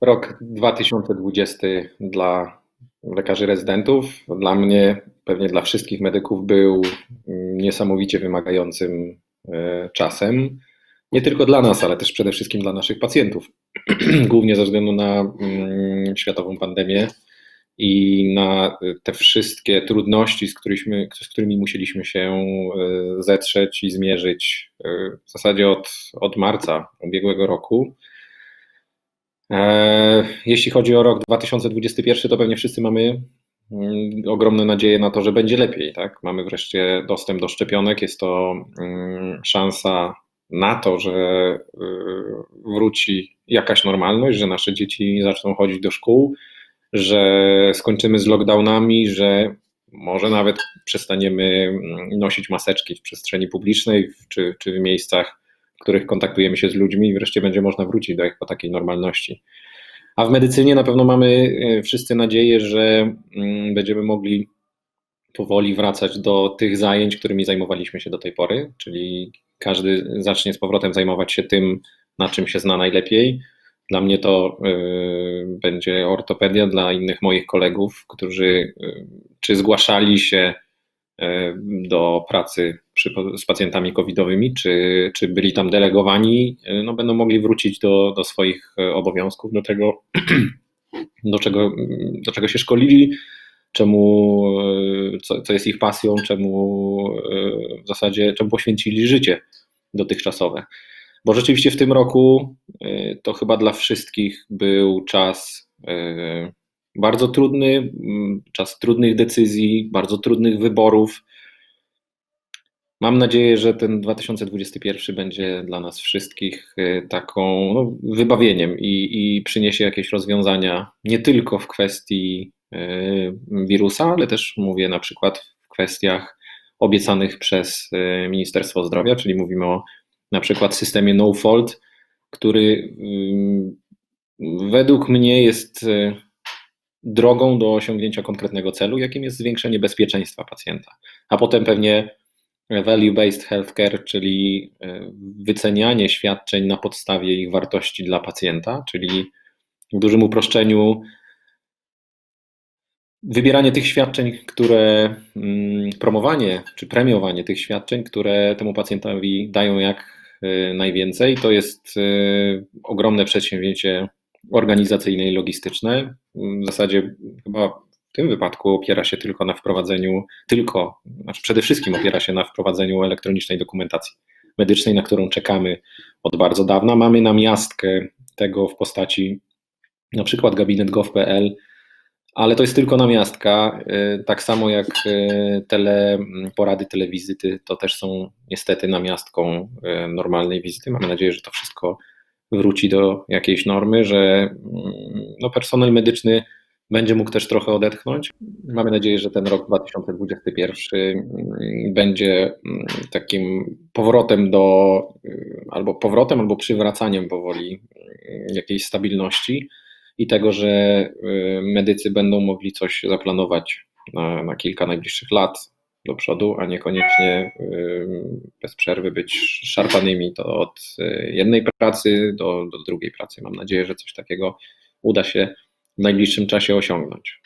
Rok 2020 dla lekarzy rezydentów, dla mnie, pewnie dla wszystkich medyków, był niesamowicie wymagającym e, czasem. Nie tylko dla nas, ale też przede wszystkim dla naszych pacjentów. Głównie ze względu na mm, światową pandemię i na te wszystkie trudności, z którymi, z którymi musieliśmy się e, zetrzeć i zmierzyć e, w zasadzie od, od marca ubiegłego roku. Jeśli chodzi o rok 2021, to pewnie wszyscy mamy mm, ogromne nadzieje na to, że będzie lepiej. Tak? Mamy wreszcie dostęp do szczepionek. Jest to mm, szansa na to, że wróci jakaś normalność, że nasze dzieci zaczną chodzić do szkół że skończymy z lockdownami, że może nawet przestaniemy mm, nosić maseczki w przestrzeni publicznej czy, czy w miejscach, w których kontaktujemy się z ludźmi i wreszcie będzie można wrócić do takiej normalności. A w medycynie na pewno mamy e, wszyscy nadzieję, że mm, będziemy mogli powoli wracać do tych zajęć, którymi zajmowaliśmy się do tej pory, czyli każdy zacznie z powrotem zajmować się tym, na czym się zna najlepiej, dla mnie to y, będzie ortopedia, dla innych moich kolegów, którzy y, czy zgłaszali się do pracy przy, z pacjentami covidowymi, czy, czy byli tam delegowani, no będą mogli wrócić do, do swoich obowiązków, do tego, do czego, do czego się szkolili, czemu, co, co jest ich pasją, czemu w zasadzie, czemu poświęcili życie dotychczasowe. Bo rzeczywiście w tym roku to chyba dla wszystkich był czas bardzo trudny, czas trudnych decyzji, bardzo trudnych wyborów. Mam nadzieję, że ten 2021 będzie dla nas wszystkich y, taką no, wybawieniem i, i przyniesie jakieś rozwiązania nie tylko w kwestii wirusa, ale też mówię na przykład w kwestiach obiecanych przez Ministerstwo Zdrowia, czyli mówimy o na przykład systemie no-fault, który według mnie jest drogą do osiągnięcia konkretnego celu, jakim jest zwiększenie bezpieczeństwa pacjenta. A potem pewnie value-based healthcare, czyli e, wycenianie świadczeń na podstawie ich wartości dla pacjenta, czyli w dużym uproszczeniu wybieranie tych świadczeń, które promowanie czy premiowanie tych świadczeń, które temu pacjentowi dają jak Y, najwięcej. To jest y, ogromne przedsięwzięcie organizacyjne i logistyczne. W zasadzie chyba tym wypadku opiera się tylko na wprowadzeniu, tylko, znaczy przede wszystkim opiera się na wprowadzeniu elektronicznej dokumentacji medycznej, na którą czekamy od bardzo dawna. Mamy namiastkę tego w postaci na przykład gabinet.gov.pl, ale to jest tylko namiastka. Y, tak samo jak y, tele, porady telewizyty, to też są niestety namiastką y, normalnej wizyty. Mamy nadzieję, że to wszystko wróci do jakiejś normy, że mm, no, personel medyczny będzie mógł też trochę odetchnąć. Mamy nadzieję, że ten rok 2021 mm, będzie takim powrotem do, albo powrotem, albo przywracaniem powoli jakiejś stabilności i tego, że y, medycy będą mogli coś zaplanować na, na kilka najbliższych lat do przodu, a niekoniecznie y, bez przerwy być szarpanymi to od y, jednej pracy do, do drugiej pracy. Mam nadzieję, że coś takiego uda się w najbliższym czasie osiągnąć.